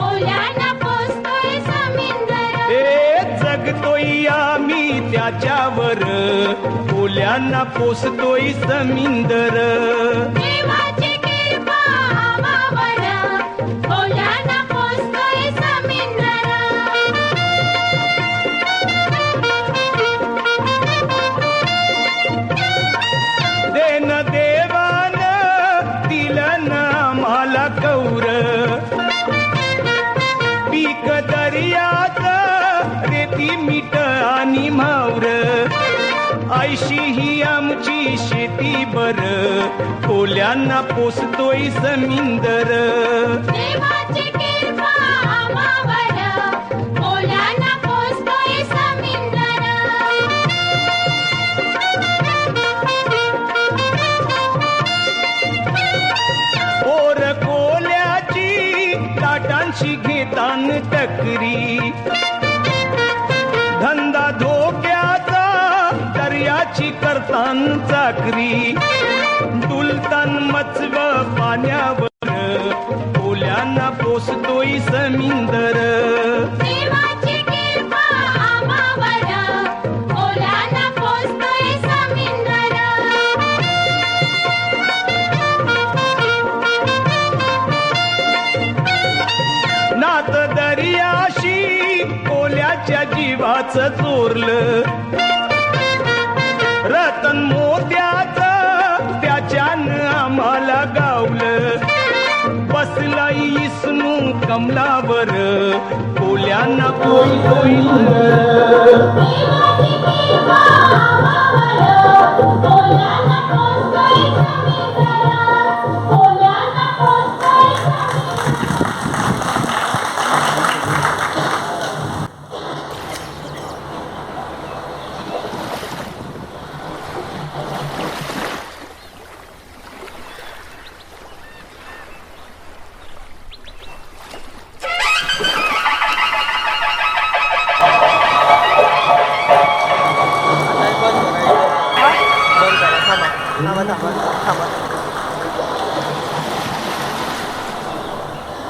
ओल्यानं पोचतोय समिंदर। जगतोय आम्ही त्याच्यावर ओल्यांना पोसतोय समिंदर। मीठ आणि मावर. आयशी ही आमची शेती बर. कोल्यांना पोसतोय समिंदर चाकरी डुलतान मचव पाण्यावर. कोल्यांना पोसतोय समिंदर. ओल्यानं नात दर्याशी जीवाचं चोरलं. रतन मोत्याच त्याच्यानं आम्हाला गावलं. बसला इसनू कमलावर बोल्यांना कोई कोई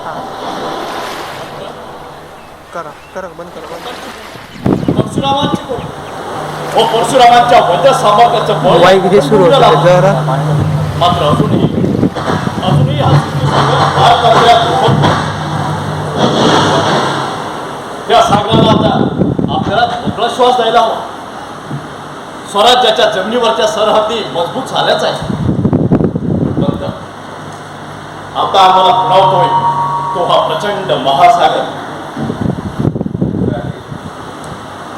हां. करा करा बंद करा बंद. परशुरामांची व परशुरामांच्या वध सामर्थ्याचं बळ वाईक हे सुरू होतं जरा मात्र अजूनही अजूनही हा भारतातल्या त्या सागराला आता आपल्याला मोकळा श्वास द्यायला हवा. स्वराज्याच्या जमिनीवरच्या सरहद्दी मजबूत झाल्याच आहे. फक्त आता आम्हाला पुरवतोय तो हा प्रचंड महासागर.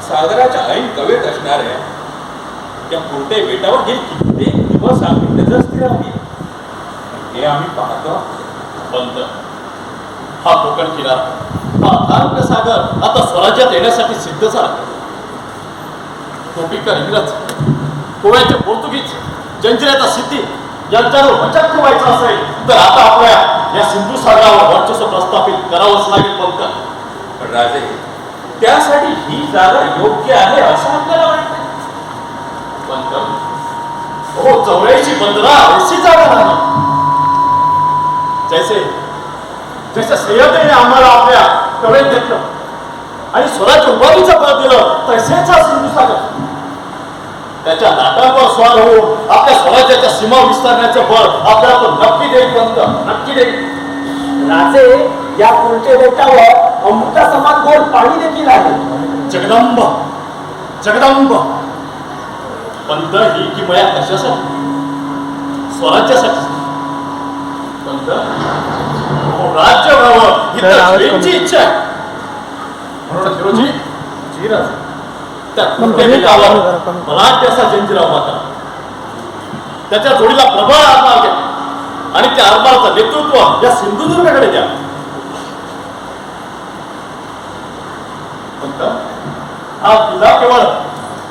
सागराच्या ऐन कवेत असणाऱ्या त्या कोणत्या बेटावर गेली कित्येक दिवस आम्ही नजर स्थिरावली हे आम्ही पाहतो. बंद. हा कोकण किनार. हा अथांग सागर आता स्वराज्यात येण्यासाठी सिद्ध झाला. टोपीकर इंग्रज गोव्याचे पोर्तुगीज जंजिऱ्याचा सिद्धी यांच्यावर वचक ठेवायचं असेल तर आता आपल्या या सिंधू सागरावर वर्चस्व प्रस्थापित करावंच लागेल पंत पण राजे त्यासाठी ही जागा योग्य आहे असं आपल्याला वाटतं पंत हो चौऱ्याऐंशी बंदरा ऐशी जागा नाही जैसे जैसे सह्याद्रीने आम्हाला आपल्या कवेत घेतलं आणि स्वराज्य उभारीचं बळ दिलं तसेच हा सिंधू सागर. त्याच्या लाटांवर स्वार होऊन आपल्या स्वराज्याच्या सीमा विस्तारण्याचं बळ आपल्याला तो नक्की देईल पंत नक्की देईल. राजे या कुलटे बेटावर अमृता समान गोड पाणी देखील आहे. जगदंब जगदंब. पंत ही किमया कशासाठी? स्वराज्यासाठी. पंत राज्य व्हावं ही. इच्छा आहे. म्हणून हिरोजी जीराज त्या असा जंजिरा माता त्याच्या जोडीला प्रबळ आरमार द्या. आणि त्या आरमाराचं नेतृत्व या सिंधुदुर्गाकडे द्या. हा तुझा केवळ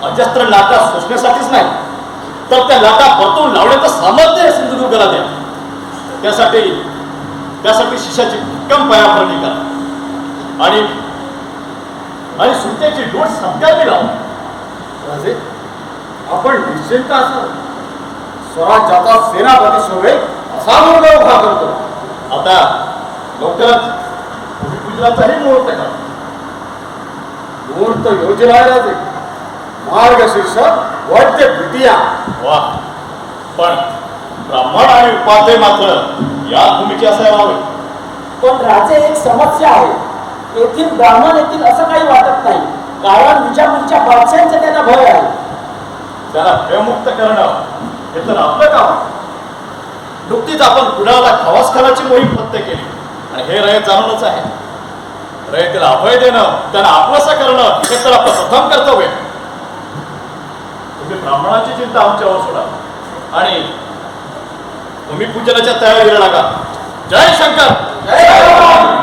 अजस्त्र लाटा सोसण्यासाठीच नाही तर त्या लाटा परतून लावण्याचं सामर्थ्य सिंधुदुर्गाला द्या. त्यासाठी त्यासाठी शिष्याची भक्कम पायाभरणी करा. आणि आणि सुट्ट्याची डोस सत्याने लावा राजे आपण निश्चिंत असाल स्वराज्याचा सेनापती शोभेल असा मुलगा उभा करतो. आता लवकरच भूमिपूजनाचाही मुहूर्त करा मुहूर्त योजना आहे राजे. मार्गशीर्ष वैद्य द्वितीया वा. पण ब्राह्मण आणि उपाध्याय मात्र या भूमिके असायला हवे. पण राजे एक समस्या आहे. येथील ब्राह्मण येथील असं काही वाटत नाही. कारण विजापूरच्या बादशांचे त्यांना भय आहे. त्याला भयमुक्त करणं हे तर आपलं काम आहे. नुकतीच आपण कुणाला खवासखानाची मोहीम फत्ते केली. आणि हे रयत जाणूनच आहे. रयतेला अभय देणं त्यांना आपलंसं करणं हे तर आपलं प्रथम कर्तव्य. तुम्ही ब्राह्मणाची चिंता आमच्यावर सोडा. आणि तुम्ही पूजनाच्या तयारीला लागा. जय शंकर! जय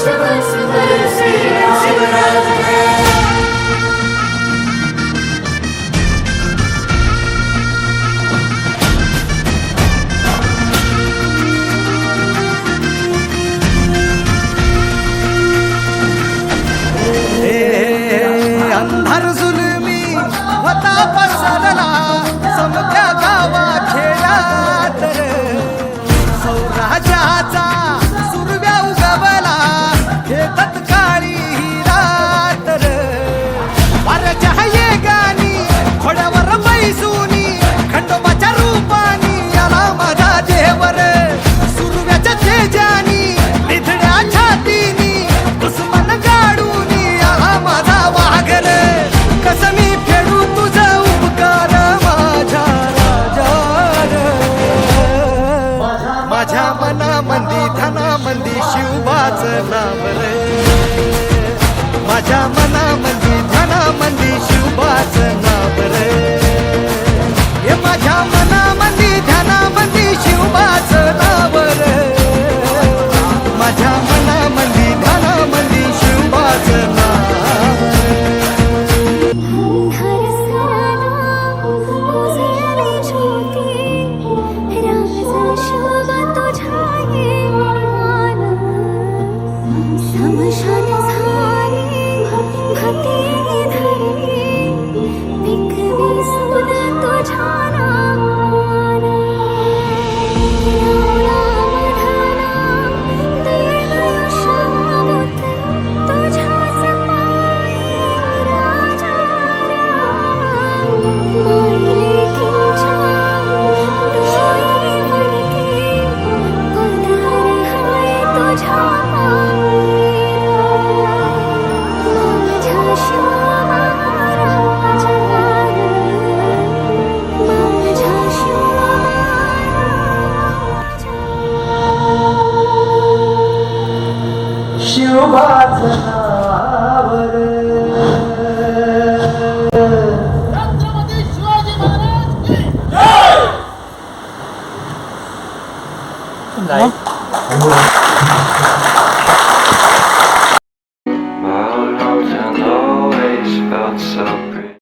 Святий, святий, святий, святий, святий, святий, святий,